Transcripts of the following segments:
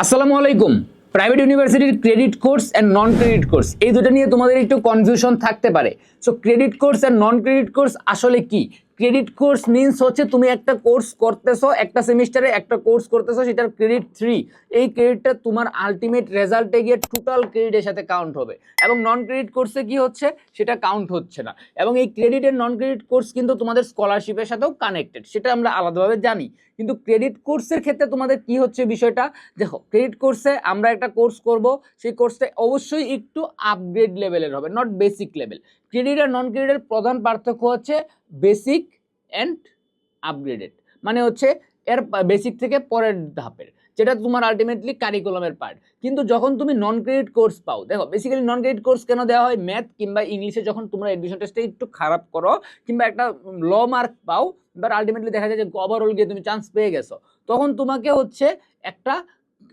আসসালামু আলাইকুম। প্রাইভেট ইউনিভার্সিটির credit course and non credit course এই দুটো নিয়ে তোমাদের একটু কনফিউশন থাকতে পারে। So credit course and non credit course আসলে কি? ক্রেডিট কোর্স মিনস হচ্ছে তুমি একটা কোর্স করতেছো, একটা সেমিস্টারে একটা কোর্স করতেছো, সেটার ক্রেডিট থ্রি এই ক্রেডিটটা তোমার আলটিমেট রেজাল্টে গিয়ে টোটাল ক্রেডিটের সাথে কাউন্ট হবে। এবং নন ক্রেডিট কোর্সে কি হচ্ছে? সেটা কাউন্ট হচ্ছে না। এবং এই ক্রেডিট এর নন ক্রেডিট কোর্স কিন্তু তোমাদের স্কলারশিপের সাথেও কানেক্টেড সেটা আমরা আলাদাভাবে জানি। কিন্তু ক্রেডিট কোর্সের ক্ষেত্রে তোমাদের কি হচ্ছে বিষয়টা? দেখো ক্রেডিট কোর্সে আমরা একটা কোর্স করব, সেই কোর্সটা অবশ্যই একটু আপগ্রেড লেভেলের হবে নট বেসিক লেভেল ক্রেডিট আর নন ক্রেডিটের প্রধান পার্থক্য হচ্ছে বেসিক অ্যান্ড আপগ্রেডেড মানে হচ্ছে এর বেসিক থেকে পরের ধাপের, যেটা তোমার আলটিমেটলি কারিকুলামের পার্ট কিন্তু যখন তুমি নন ক্রেডিট কোর্স পাও, দেখো বেসিক্যালি নন ক্রেডিট কোর্স কেন দেওয়া হয়? ম্যাথ কিংবা ইংলিশে যখন তোমরা এডমিশন টেস্টে একটু খারাপ করো, কিংবা একটা ল মার্ক পাও বাট আলটিমেটলি দেখা যায় যে ওভারঅল গিয়ে তুমি চান্স পেয়ে গেছো, তখন তোমাকে হচ্ছে একটা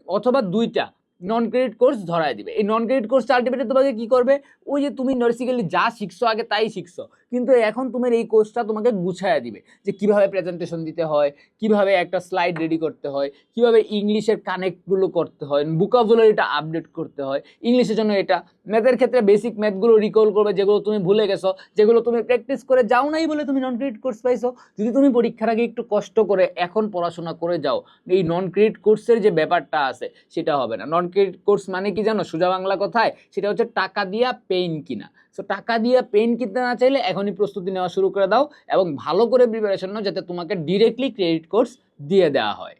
অথবা দুইটা নন ক্রেডিট কোর্স ধরায় দিবে। এই নন ক্রেডিট কোর্সটা আলটিমেটলি তোমাকে কী করবে? ওই যে তুমি বেসিক্যালি যা শিখছো আগে তাই শিখছো। কিন্তু এখন তোমার এই কোর্সটা তোমাকে গুছায় দিবে যে কীভাবে প্রেজেন্টেশন দিতে হয়, কীভাবে একটা স্লাইড রেডি করতে হয়, কীভাবে ইংলিশের কানেক্টগুলো করতে হয় বুকাবুলারিটা আপডেট করতে হয়, ইংলিশের জন্য এটা। ম্যাথের ক্ষেত্রে বেসিক ম্যাথগুলো রিকল করবে, যেগুলো তুমি ভুলে গেছো, যেগুলো তুমি প্র্যাকটিস করে যাও নাই বলে তুমি নন ক্রেডিট কোর্স পাইছো। যদি তুমি পরীক্ষার আগে একটু কষ্ট করে এখন পড়াশোনা করে যাও, এই নন ক্রেডিট কোর্সের যে ব্যাপারটা আছে, সেটা হবে না। নন ক্রেডিট কোর্স মানে কি জানো? সোজা বাংলা কথায়, সেটা হচ্ছে টাকা দিয়া পেইন কিনা। সো টাকা দিয়ে পেন কিনতে না চাইলে এখনই প্রস্তুতি নেওয়া শুরু করে দাও এবং ভালো করে প্রিপারেশন নাও যাতে তোমাকে ডিরেক্টলি ক্রেডিট কোর্স দিয়ে দেওয়া হয়।